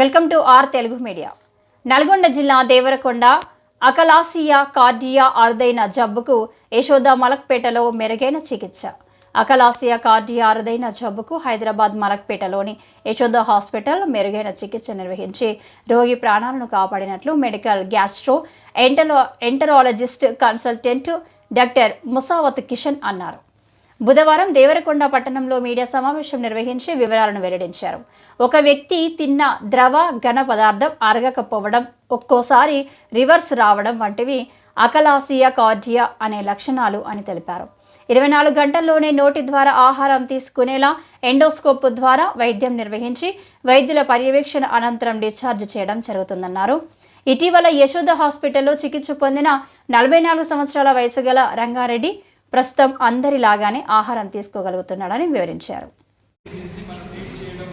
Welcome to R Telugu media. Nalgonda జిల్లా Devarakonda అకలాసియా cardia అరుదైన జబ్బుకు యశోద మలక్పేటలో మెరుగైన చికిత్స. అకలాసియా కార్డియా అరుదైన జబ్బుకు హైదరాబాద్ మలక్పేటలోని యశోద హాస్పిటల్ మెరుగైన చికిత్స నిర్వహించి రోగి ప్రాణాలను కాపాడినట్లు medical gastro ఎంటలో enterologist consultant doctor Musavath Kishan అన్నారు. బుధవారం దేవరకొండ పట్టణంలో మీడియా సమావేశం నిర్వహించి వివరాలను వెల్లడించారు. ఒక వ్యక్తి తిన్న ద్రవ ఘన పదార్థం అరగకపోవడం ఒక్కోసారి రివర్స్ రావడం వంటివి అకలాసియా కార్డియా అనే లక్షణాలు అని తెలిపారు. ఇరవై నాలుగు గంటల్లోనే నోటి ద్వారా ఆహారం తీసుకునేలా ఎండోస్కోప్ ద్వారా వైద్యం నిర్వహించి వైద్యుల పర్యవేక్షణ అనంతరం డిశ్చార్జ్ చేయడం జరుగుతుందన్నారు. ఇటీవల యశోద హాస్పిటల్లో చికిత్స పొందిన నలభై నాలుగు సంవత్సరాల వయసు గల రంగారెడ్డి ప్రస్తుతం అందరిలాగానే ఆహారం తీసుకోగలుగుతున్నాడని వివరించారు. డిసీజ్ని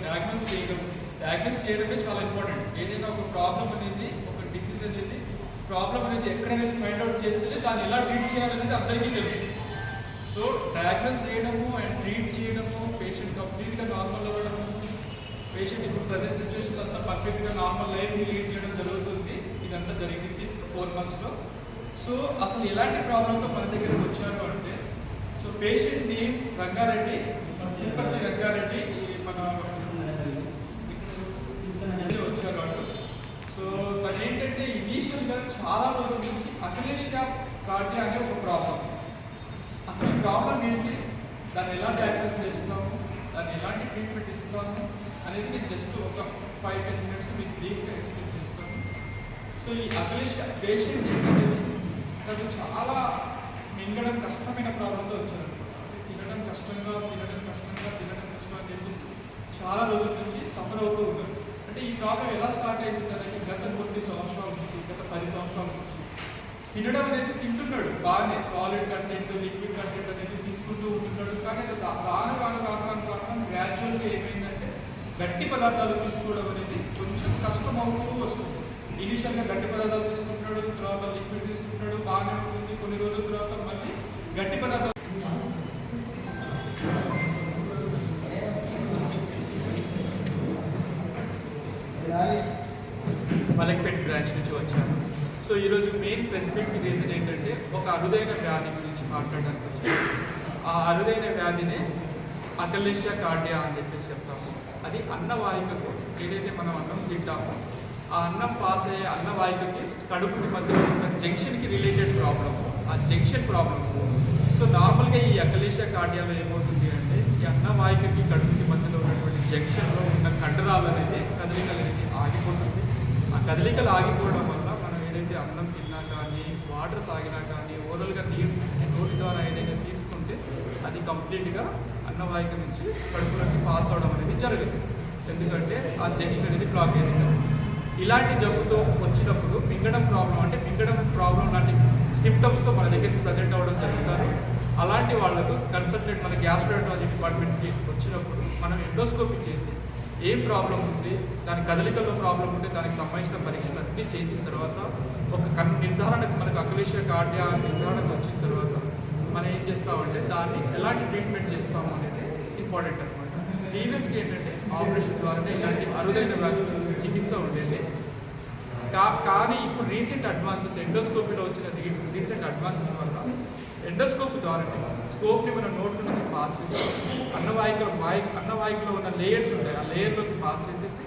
డయాగ్నోస్ చేయడమే చాలా ఇంపార్టెంట్ ఏదైనా ఒక ప్రాబ్లం అనేది ఒక డిసీజ్ అనేది ప్రాబ్లం అనేది ఎక్కడనేది ఫైండ్ అవుట్ చేస్తే దాన్ని ఎలా ట్రీట్ చేయాలనేది అందరికీ తెలుసు. సో డయాగ్నోస్ చేయడము అండ్ ట్రీట్ చేయడము పేషెంట్ కంప్లీట్గా నార్మల్ అవ్వడము పేషెంట్ ఇప్పుడు ప్రజెంట్ సిచ్యువేషన్ అంతా పర్ఫెక్ట్గా నార్మల్ లైఫ్ లీడ్ చేయడం జరుగుతుంది. ఇదంతా జరిగింది ఫోర్ మంత్స్లో సో అసలు ఎలాంటి ప్రాబ్లంతో మన దగ్గరకు వచ్చారు అంటే సో పేషెంట్ నేమ్ రంగారెడ్డి మన తిరుపతి రంగారెడ్డి మన వచ్చారు వాళ్ళు. సో తను ఏంటంటే ఇనీషియల్గా చాలా రోజుల నుంచి అఖిలేషియా కార్డియా అనే ఒక ప్రాబ్లం అసలు ప్రాబ్లం ఏంటి? దాన్ని ఎలా డయాగ్నోస్ చేస్తాము? దాన్ని ఎలాంటి ట్రీట్మెంట్ ఇస్తాము? అనేది జస్ట్ ఒక ఫైవ్ టెన్ మినిట్స్ మీకు బ్రీఫ్గా ఎక్స్ప్లెయిన్ చేస్తాము సో ఈ అఖిలేష్ పేషెంట్ ఏంటంటే కష్టమైన ప్రాబ్లంతో వచ్చారు. అంటే తినడం కష్టంగా తినడం కష్టంగా తినడం కష్టంగా అని చెప్పేసి చాలా రోజుల నుంచి సఫర్ అవుతూ ఉన్నారు. అంటే ఈ ప్రాబ్లం ఎలా స్టార్ట్ అవుతుంది తనకి గత కొన్ని సంవత్సరాల నుంచి గత పది సంవత్సరాల నుంచి తినడం అనేది తింటున్నాడు. బాగానే సాలిడ్ కంటెంట్ లిక్విడ్ కంటెంట్ అనేది తీసుకుంటూ ఉంటున్నాడు. కానీ అది రా- రాను రాను రాను రాను గ్రాడ్యువల్గా ఏమైందంటే గట్టి పదార్థాలు తీసుకోవడం అనేది కొంచెం కష్టం అవుతూ వస్తుంది. ఇనిషియల్గా గట్టి పదార్థాలు తీసుకుంటున్నాడు తర్వాత లిక్విడ్ తీసుకుంటున్నాడు బాగానే ఉంటుంది. కొన్ని రోజుల తర్వాత మళ్ళీ గట్టి పదార్థం మలక్పేట్ బ్రాంచ్ నుంచి వచ్చాను. సో ఈరోజు మెయిన్ స్పెసిఫిక్ రీజన్ ఏంటంటే ఒక అరుదైన వ్యాధి గురించి మాట్లాడడానికి వచ్చాను. ఆ అరుదైన వ్యాధినే అకలేషియా కార్డియా అని చెప్పేసి చెప్తాము. అది అన్నవాహికకు ఏదైతే మనం అన్నం తింటామో ఆ అన్నం పాస్ అయ్యే అన్నవాహికకి కడుపుకి మధ్యలో ఉన్న జంక్షన్కి రిలేటెడ్ ప్రాబ్లమ్. ఆ జంక్షన్ ప్రాబ్లం సో నార్మల్గా ఈ అకలేషియా కార్డియాలో ఏమవుతుంది అంటే ఈ అన్నవాయికకి కడుపుకి మధ్యలో ఉన్నటువంటి జంక్షన్లో ఉన్న కండరాలు అనేది కదలికలు అనేది ఆగిపోతుంది. ఆ కదలికలు ఆగిపోవడం వల్ల మనం ఏదైతే అన్నం తిన్నా కానీ వాటర్ తాగినా కానీ ఓరల్గా నీరు నోటి ద్వారా ఏదైనా తీసుకుంటే అది కంప్లీట్గా అన్నవాయిక నుంచి కడుపులోకి పాస్ అవడం అనేది జరగదు ఎందుకంటే ఆ జంక్షన్ అనేది బ్లాక్ అయింది ఇలాంటి జబ్బుతో వచ్చినప్పుడు మింగడం ప్రాబ్లం అంటే మింగడం ప్రాబ్లం లాంటి సిమ్టమ్స్తో మన దగ్గరికి ప్రజెంట్ అవ్వడం జరుగుతారు. అలాంటి వాళ్ళకు కన్సల్టెంట్ మన గ్యాస్ట్రాంటాలజీ డిపార్ట్మెంట్కి వచ్చినప్పుడు మనం ఎండోస్కోపీ చేసి ఏం ప్రాబ్లం ఉంది దాని కదలికల్లో ప్రాబ్లం ఉంటే దానికి సంబంధించిన పరీక్షలు అన్నీ చేసిన తర్వాత ఒక కన్ నిర్ధారణకు మనకు అఖిలేషియా కార్డియా నిర్ధారణకు వచ్చిన తర్వాత మనం ఏం చేస్తామంటే దాన్ని ఎలాంటి ట్రీట్మెంట్ చేస్తాము అనేది ఇంపార్టెంట్ అనమాట ప్రీవియస్గా ఏంటంటే ఆపరేషన్ ద్వారా ఇలాంటి అరుదైన వ్యాధులు చికిత్స ఉండేది. కా కానీ ఇప్పుడు రీసెంట్ అడ్వాన్సెస్ ఎండోస్కోపీలో వచ్చిన రీసెంట్ అడ్వాన్సెస్ వల్ల ఎండోస్కోప్ ద్వారా స్కోప్ని మనం నోట్ల నుంచి పాస్ చేసి అన్నవాహికలో వాయి అన్నవాయికలో ఉన్న లేయర్స్ ఉంటాయి. ఆ లేయర్లోకి పాస్ చేసేసి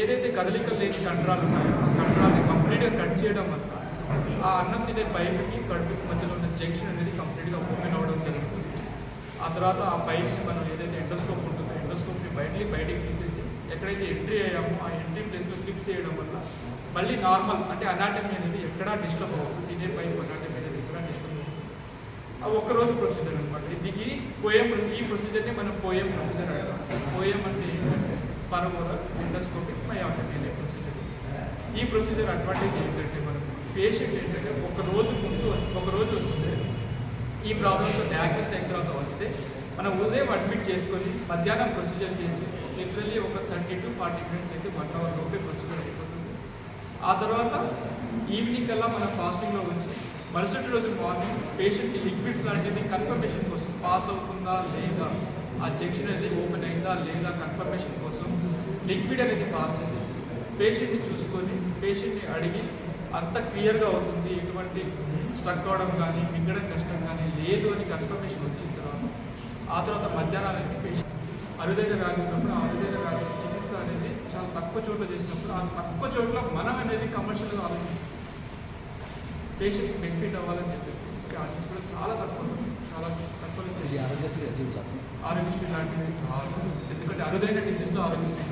ఏదైతే కదలికలు లేని కండరాలు ఉన్నాయో ఆ కండరాన్ని కంప్లీట్గా కట్ చేయడం వల్ల ఆ అన్నం తినే పైపుకి కడుపుకి మధ్యలో ఉన్న జంక్షన్ అనేది కంప్లీట్గా ఓపెన్ అవ్వడం జరుగుతుంది. ఆ తర్వాత ఆ పైప్ని మనం ఏదైతే ఎండోస్కోప్ ఉంటుందో ఎండోస్కోప్ని బయటకి బయటికి తీసేసి ఎక్కడైతే ఎంట్రీ అయ్యామో ఆ ఎంట్రీ ప్లేస్లో క్లిప్ చేయడం వల్ల మళ్ళీ నార్మల్ అంటే అనాటమీ అనేది ఎక్కడా డిస్టర్బ్ అవ్వదు. తినే పైప్ అనాటమీ అనేది ఎక్కడా డిస్టర్బ్ అవ్వదు. ఒక ఒక్కరోజు ప్రొసీజర్ అనమాట దీనికి ఈ పోయం ఈ ప్రొసీజర్ని మనం పోయం ప్రొసీజర్ అంటాం. పోయం అంటే ఏంటంటే పరమోర ఎండోస్కోపిక్ మయాటమీ అనే ప్రొసీజర్ ఈ ప్రొసీజర్ అడ్వాంటేజ్ ఏంటంటే మనకు పేషెంట్ ఏంటంటే ఒక రోజు ముందు ఒక రోజు వస్తే ఈ ప్రాబ్లంతో డయాగ్నోస్ అయిన తర్వాత వస్తే మనం ఉదయం అడ్మిట్ చేసుకొని మధ్యాహ్నం ప్రొసీజర్ చేసి లిటరల్లీ ఒక థర్టీ టు ఫార్టీ మినిట్స్ అయితే వన్ అవర్ లోపే ప్రొసీజర్ అయిపోతుంది. ఆ తర్వాత ఈవినింగ్ కల్లా మనం ఫాస్టింగ్లో ఉంచి మరుసటి రోజు మార్నింగ్ పేషెంట్కి లిక్విడ్స్ లాంటిది కన్ఫర్మేషన్ కోసం పాస్ అవుతుందా లేదా? ఆ జంక్షన్ అనేది ఓపెన్ అయిందా లేదా కన్ఫర్మేషన్ కోసం లిక్విడ్ అనేది పాస్ చేసి పేషెంట్ని చూసుకొని పేషెంట్ని అడిగి అంత క్లియర్గా అవుతుంది ఎటువంటి స్ట్రక్ అవడం కానీ మింగడం కష్టం కానీ లేదు అని కన్ఫర్మేషన్ వచ్చిన తర్వాత ఆ తర్వాత మధ్యాహ్నానికి పేషెంట్ అరుదైన వ్యాధి ఉన్నప్పుడు ఆ అరుదైన వ్యాధి చికిత్స అనేది చాలా తక్కువ చోట్ల చేసినప్పుడు ఆ తక్కువ చోట్ల మనం అనేది కమర్షియల్గా ఆలోచించాం పేషెంట్కి బెనిఫిట్ అవ్వాలని చెప్పేసి ఛార్జెస్ కూడా చాలా తక్కువ చాలా తక్కువ ఆరోగ్యశ్రీ ఆరోగ్యశ్రీ లాంటివి ఎందుకంటే అరుదైన డిసీజ్లో ఆరోగ్యశ్రీ